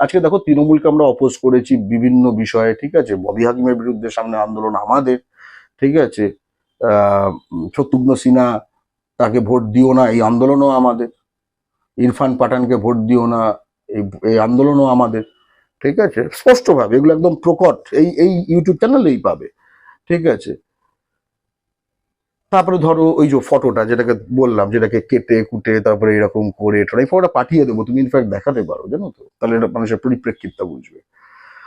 আজকে দেখো তৃণমূলকে আমরা অপোজ করেছি বিভিন্ন বিষয়ে, ঠিক আছে? ববি হাকিমের বিরুদ্ধে সামনে আন্দোলন আমাদের, ঠিক আছে? শত্রুঘ্ন সিনহা তাকে ভোট দিও না, এই আন্দোলনও আমাদের। ইরফান পাঠানকে ভোট দিও না, এই এই আন্দোলনও আমাদের, ঠিক আছে? স্পষ্টভাবে, এগুলো একদম প্রকট, এই এই ইউটিউব চ্যানেলেই পাবে, ঠিক আছে? তারপরে ধরো ওই যে ফটোটা যেটাকে বললাম, যেটাকে কেটে কুটে তারপরে এরকম করে এই ফটোটা পাঠিয়ে দেবো, তুমি ইনফ্যাক্ট দেখাতে পারো, জানো তো? তাহলে এটা মানুষের পরিপ্রেক্ষিতটা বুঝবে।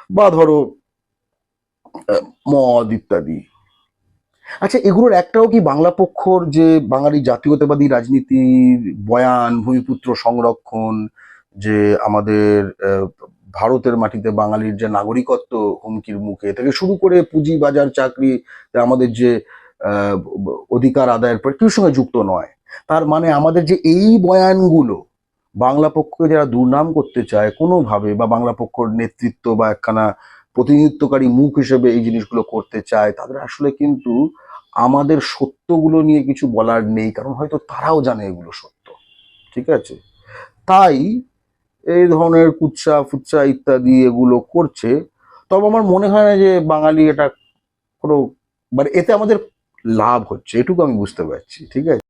বা ধরো মদ ইত্যাদি। আচ্ছা এগুলোর একটাও কি বাংলা পক্ষর যে বাঙালি জাতীয়তাবাদী রাজনীতির বয়ান, ভূমিপুত্র সংরক্ষণ, যে আমাদের ভারতের মাটিতে বাঙালির যে নাগরিকত্ব হুমকির মুখে থেকে শুরু করে পুঁজি বাজার চাকরি, আমাদের যে অধিকার আদায়ের পর কিছুর সঙ্গে যুক্ত নয়। তার মানে আমাদের যে এই বয়ানগুলো, বাংলা পক্ষকে যারা দুর্নাম করতে চায় কোনোভাবে বা বাংলা পক্ষর নেতৃত্ব বা একখানা প্রতিনিধিত্বকারী মুখ হিসেবে এই জিনিসগুলো করতে চায়, তাদের আসলে কিন্তু আমাদের সত্যগুলো নিয়ে কিছু বলার নেই, কারণ হয়তো তারাও জানে এগুলো সত্য। ঠিক আছে? তাই এই ধরনের কুচ্চা ফুচ্চা ইত্যাদি এগুলো করছে। তবে আমার মনে হয় না যে বাঙালি এটা কোনো মানে এতে আমাদের লাভ হচ্ছে এটুকু আমি বুঝতে পারছি ঠিক আছে?